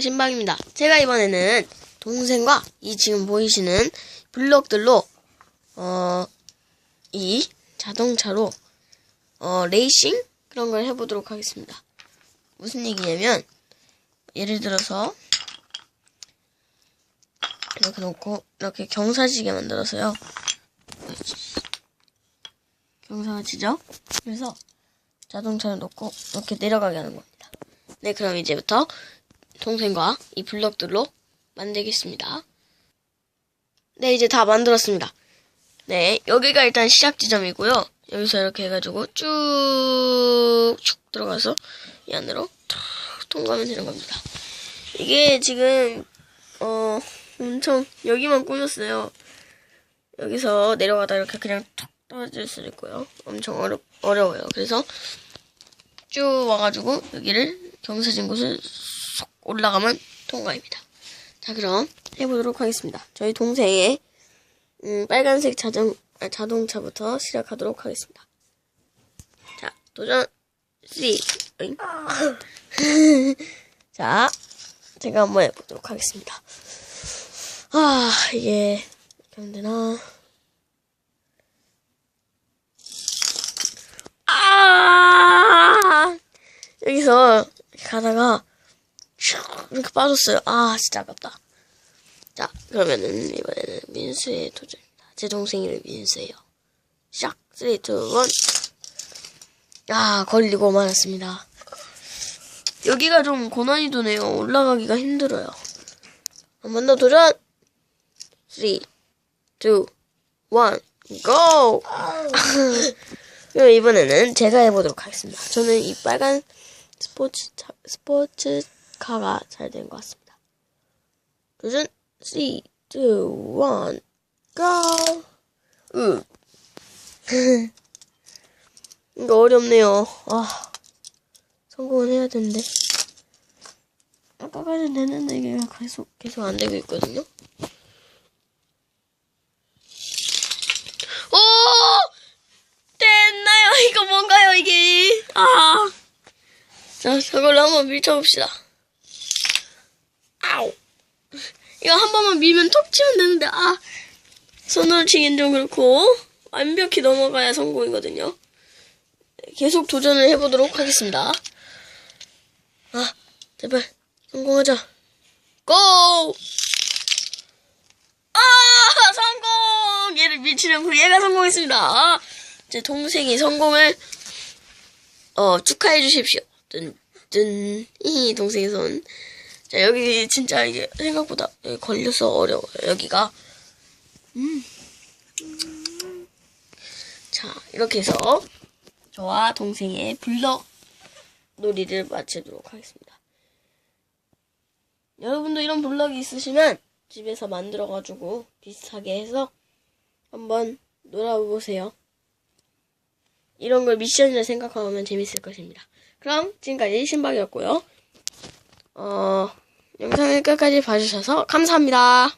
신방입니다. 제가 이번에는 동생과 이 지금 보이시는 블럭들로 어, 이 자동차로 어, 레이싱 그런 걸 해보도록 하겠습니다. 무슨 얘기냐면 예를 들어서 이렇게 놓고 이렇게 경사지게 만들어서요. 경사지죠? 그래서 자동차를 놓고 이렇게 내려가게 하는 겁니다. 네, 그럼 이제부터 동생과 이 블럭들로 만들겠습니다. 네, 이제 다 만들었습니다. 네, 여기가 일단 시작 지점이고요. 여기서 이렇게 해가지고 쭉 쭉 들어가서 이 안으로 탁 통과하면 되는 겁니다. 이게 지금 어 엄청 여기만 꾸몄어요. 여기서 내려가다 이렇게 그냥 툭 떨어질 수도 있고요. 엄청 어려, 어려워요. 그래서 쭉 와가지고 여기를 경사진 곳을 쏙 올라가면 통과입니다. 자, 그럼 해보도록 하겠습니다. 저희 동생의 음, 빨간색 자전, 아, 자동차부터 시작하도록 하겠습니다. 자, 도전 3. 어잉? 자, 제가 한번 해보도록 하겠습니다. 아, 이게 이렇게 하면 되나? 아! 여기서 가다가 슉 이렇게 빠졌어요. 아, 진짜 아깝다. 자, 그러면은 이번에는 민수의 도전입니다. 제 동생 이름 민수예요. 시작. 3, 2, 1. 아, 걸리고 말았습니다. 여기가 좀 고난이도네요. 올라가기가 힘들어요. 한 번 더 도전! 3, 2, 1, GO! 그럼 이번에는 제가 해보도록 하겠습니다. 저는 이 빨간 스포츠, 차- 스포츠 카가 잘 된 것 같습니다. 도전! 3, 2, 1, GO! 으. 이거 어렵네요. 아, 성공은 해야 되는데. 아까까지는 됐는데 이게 계속, 계속 안 되고 있거든요. 오! 됐나요? 이거 뭔가요, 이게? 아. 자, 저걸로 한번 밀쳐봅시다. 아우. 이거 한 번만 밀면 톡 치면 되는데, 아. 손으로 치긴 좀 그렇고, 완벽히 넘어가야 성공이거든요. 네, 계속 도전을 해보도록 하겠습니다. 아, 제발, 성공하자. 고! 아, 성공! 얘를 밀치지 않고 얘가 성공했습니다. 아, 제 동생이 성공을, 어, 축하해 주십시오. 뜬, 뜬, 이 동생의 손. 자, 여기 진짜 이게 생각보다 걸려서 어려워요. 여기가. 음. 자, 이렇게 해서 저와 동생의 블럭 놀이를 마치도록 하겠습니다. 여러분도 이런 블럭이 있으시면 집에서 만들어가지고 비슷하게 해서 한번 놀아보세요. 이런 걸 미션이라 생각하면 재밌을 것입니다. 그럼 지금까지 신박이었고요. 어, 영상을 끝까지 봐주셔서 감사합니다.